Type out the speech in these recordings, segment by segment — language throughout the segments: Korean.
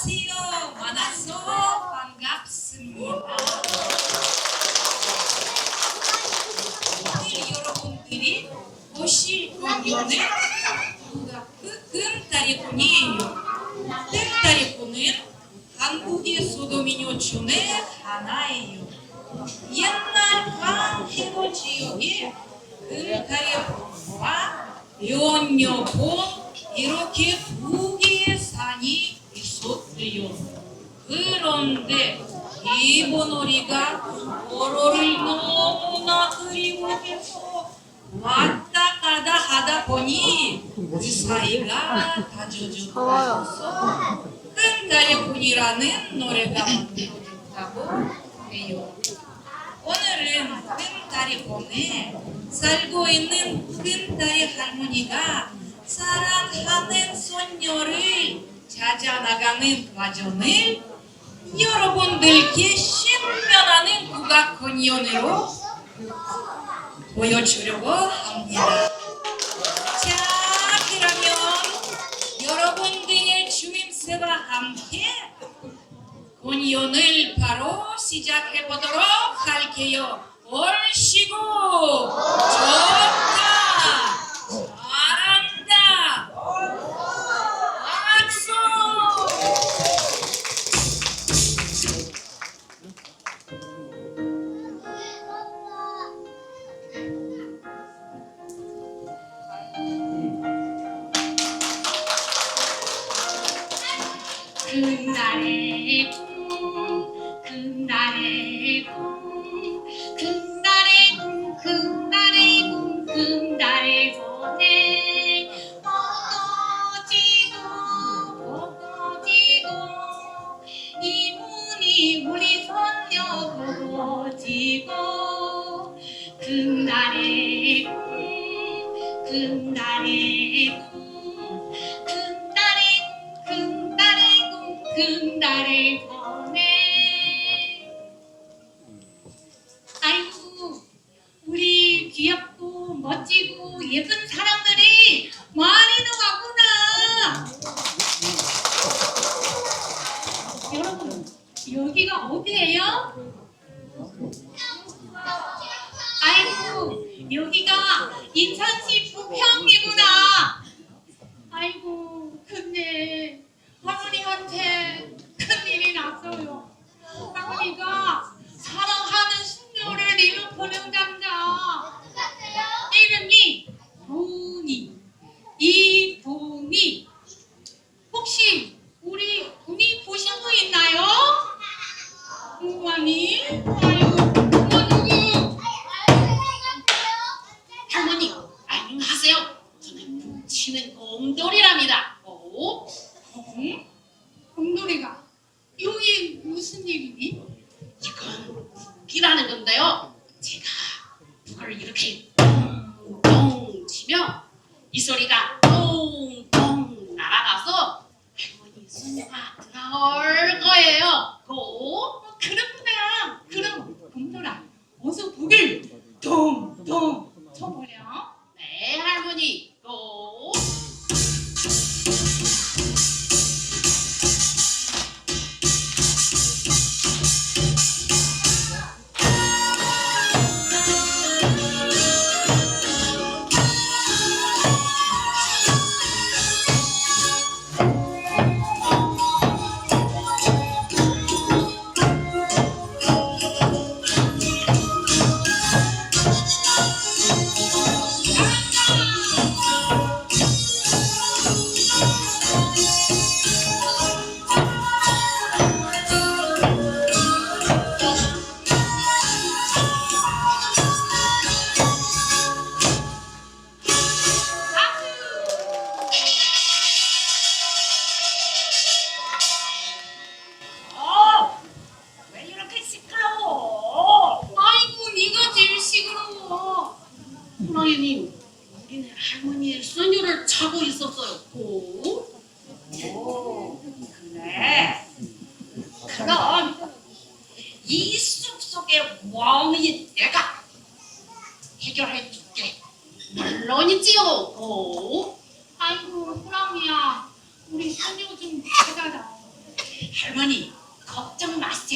안녕하세요. 만나서 반갑습니다. 오늘 여러분들이 보실 공연은 그 금다리꾼이에요. 금 다리꾼은 한국의 소도민요 중에 하나예요. 옛날 해도 지역에 금 다리꾼과 연녀본 이렇게 두 개의 산이 있었대요. 그런데 일본어리가 도로를 너무나 그리워해서 왔다 가다 하다 보니 그 사이가 다져졌다서 끈다리꾼이라는 노래가 만들어졌다고 해요. 오늘은 끈다리꾼에 살고 있는 끈다리 할머니가 사랑하는 손녀를 찾아나가는 과정을 여러분들께 신명하는 국악 공연으로 보여주려고 합니다. 자, 그러면 여러분들의 주임새와 함께 공연을 바로 시작해 보도록 할게요. 얼씨구 좋 여기가 어디예요? 아이고 여기가 인천시 부평이구나. 아이고 근데 할머니한테 큰일이 났어요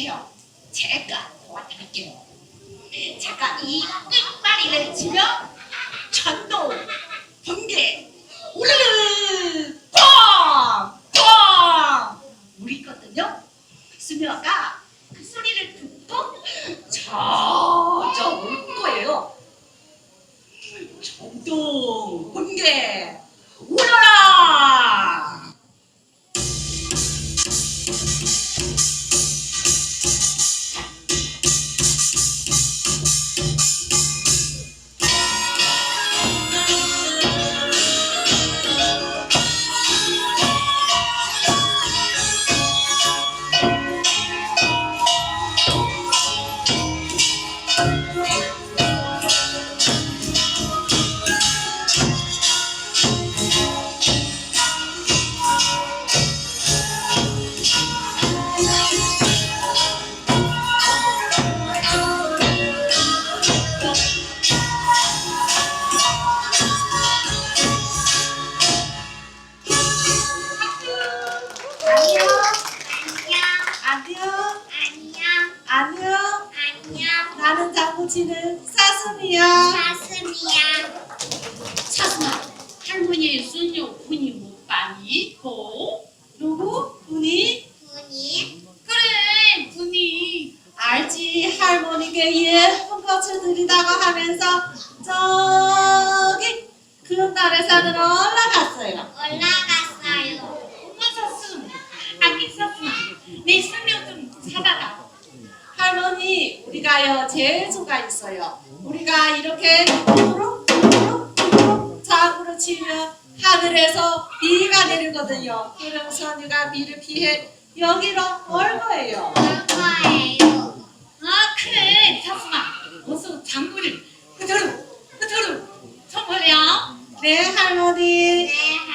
주세요. 제가 도와드릴게요. 제가 이 끝다리를 치면 전동 번개 우르르 꽝꽝 울리거든요. 그 수녀가 그 소리를 듣고 저저 울 거예요. 전동 번개 정치는 사슴이야. 사슴이야. 사슴아, 할머니의 손녀 분이 못 봤니? 고. 내리거든요. 그럼 선유가 미를 피해 여기로 올 거예요. 얼마예요? 아 그래 잠깐만 어서 잔물을 흐트루 흐트루 좀 볼래요? 네 할머니. 네.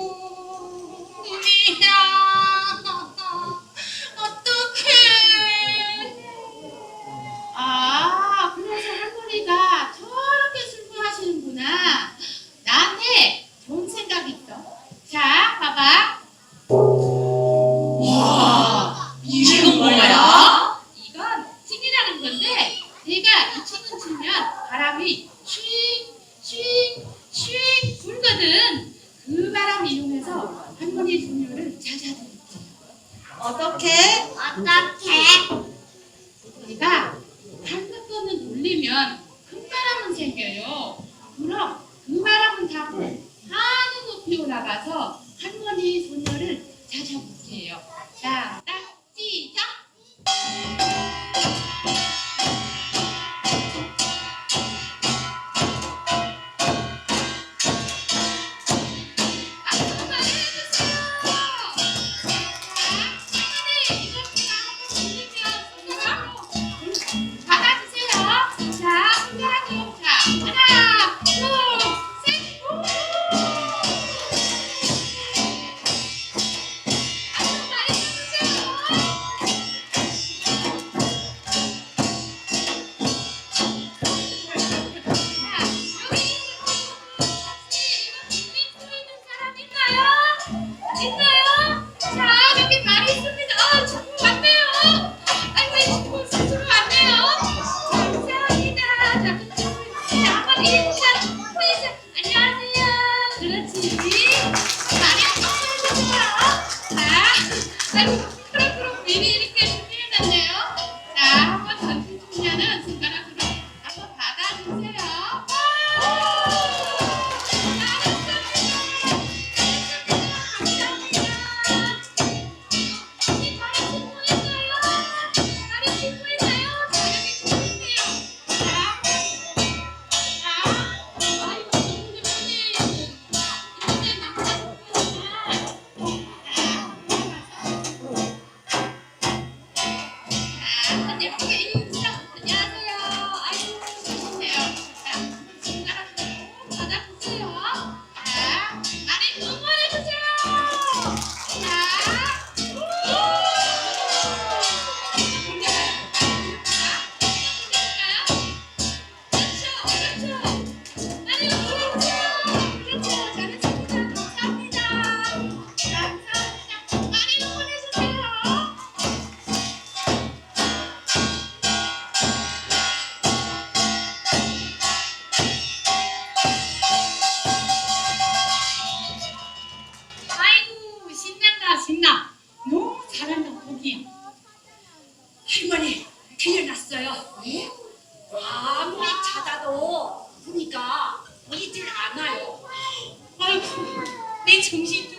Minha 돌리면 큰 바람은 생겨요. 그럼 그 바람은 타고 하늘 높이 올라가서 내정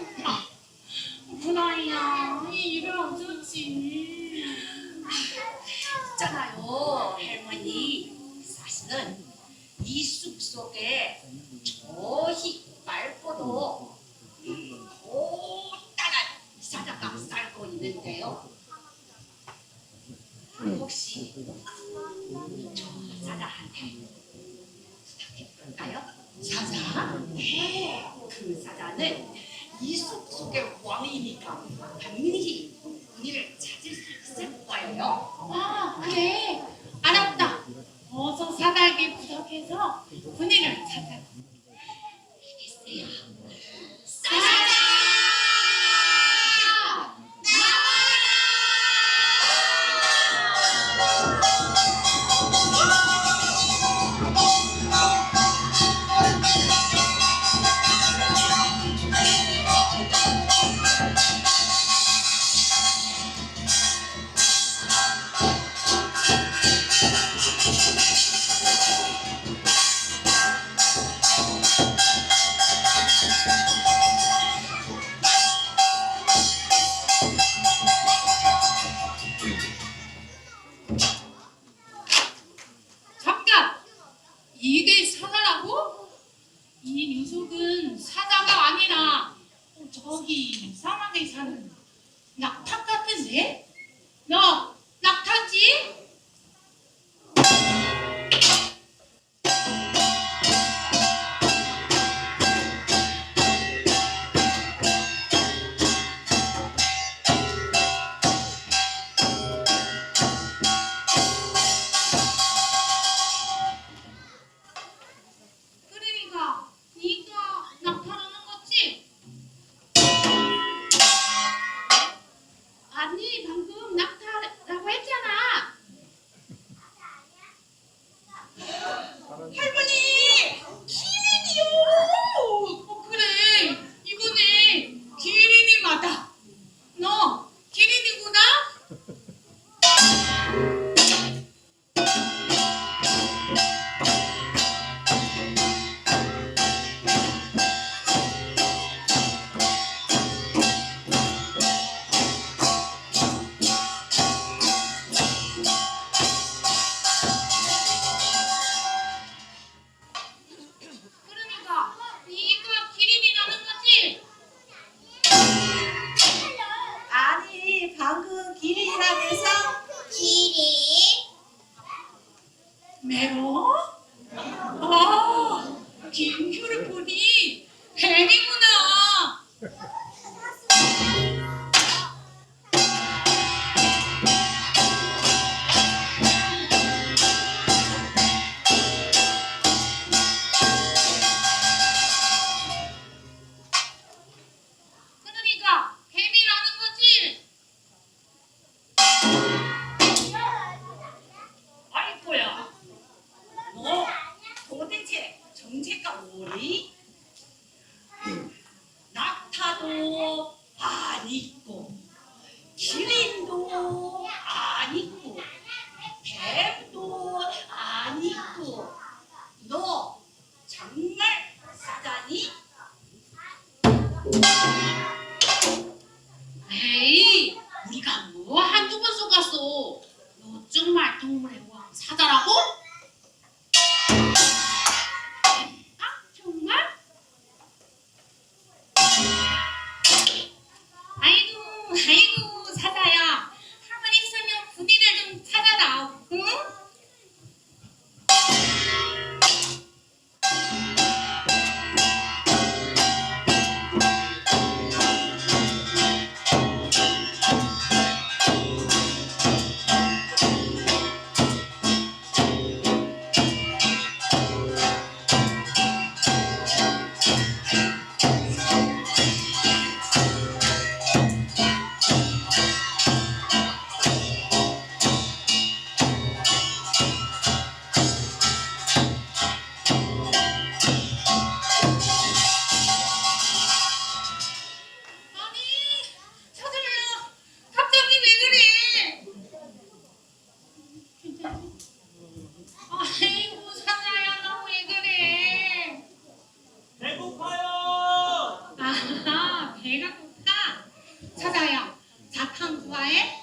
찾아요. 자판구와의.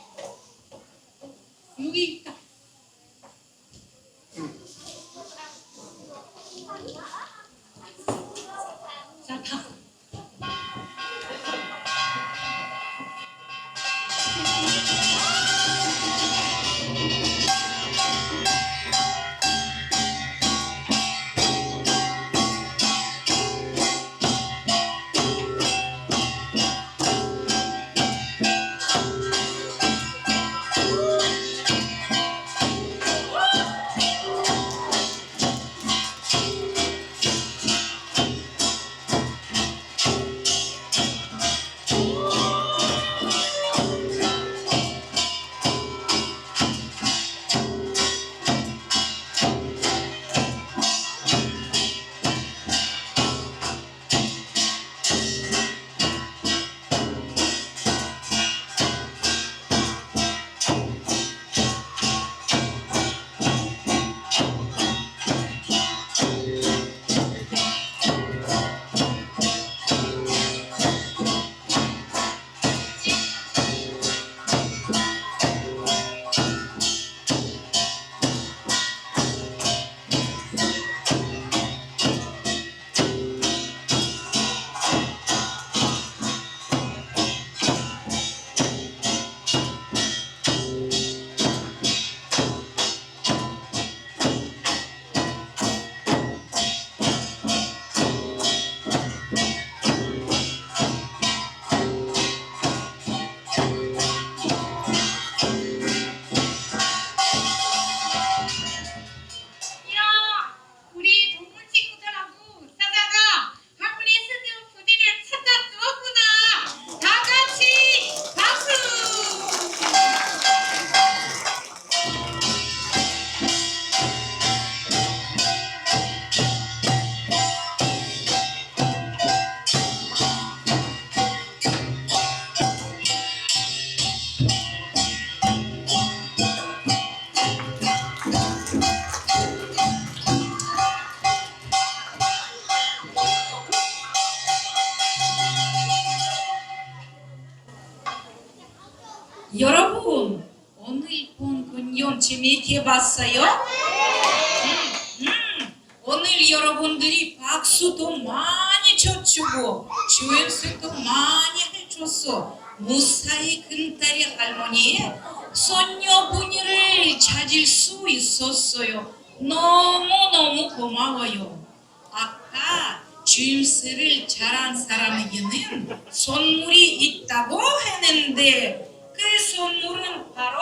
본 군용 재미있게 봤어요? 음, 음. 오늘 여러분들이 박수도 많이 쳐주고 주연수도 많이 해줬어 무사히 큰딸이 할머니의 손녀 분이를 찾을 수 있었어요 너무너무 고마워요 아까 주임새를 잘한 사람에게는 선물이 있다고 했는데 그 선물은 바로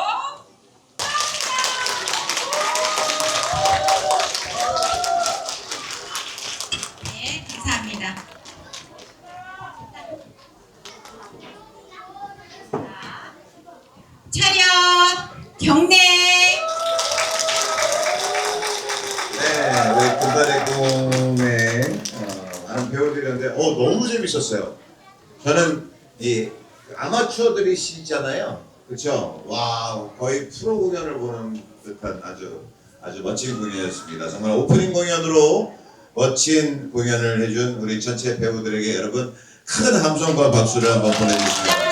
네 감사합니다. 차렷 경례 네, 우리 군단의 꿈에 어, 많은 배우들이었는데 어 너무 재밌었어요. 저는 이 아마추어들이시잖아요, 그렇죠? 와 거의 프로 공연을 보는 듯한 아주 아주 멋진 공연이었습니다. 정말 오프닝 공연으로 멋진 공연을 해준 우리 전체 배우들에게 여러분 큰 함성과 박수를 한번 바랍니다.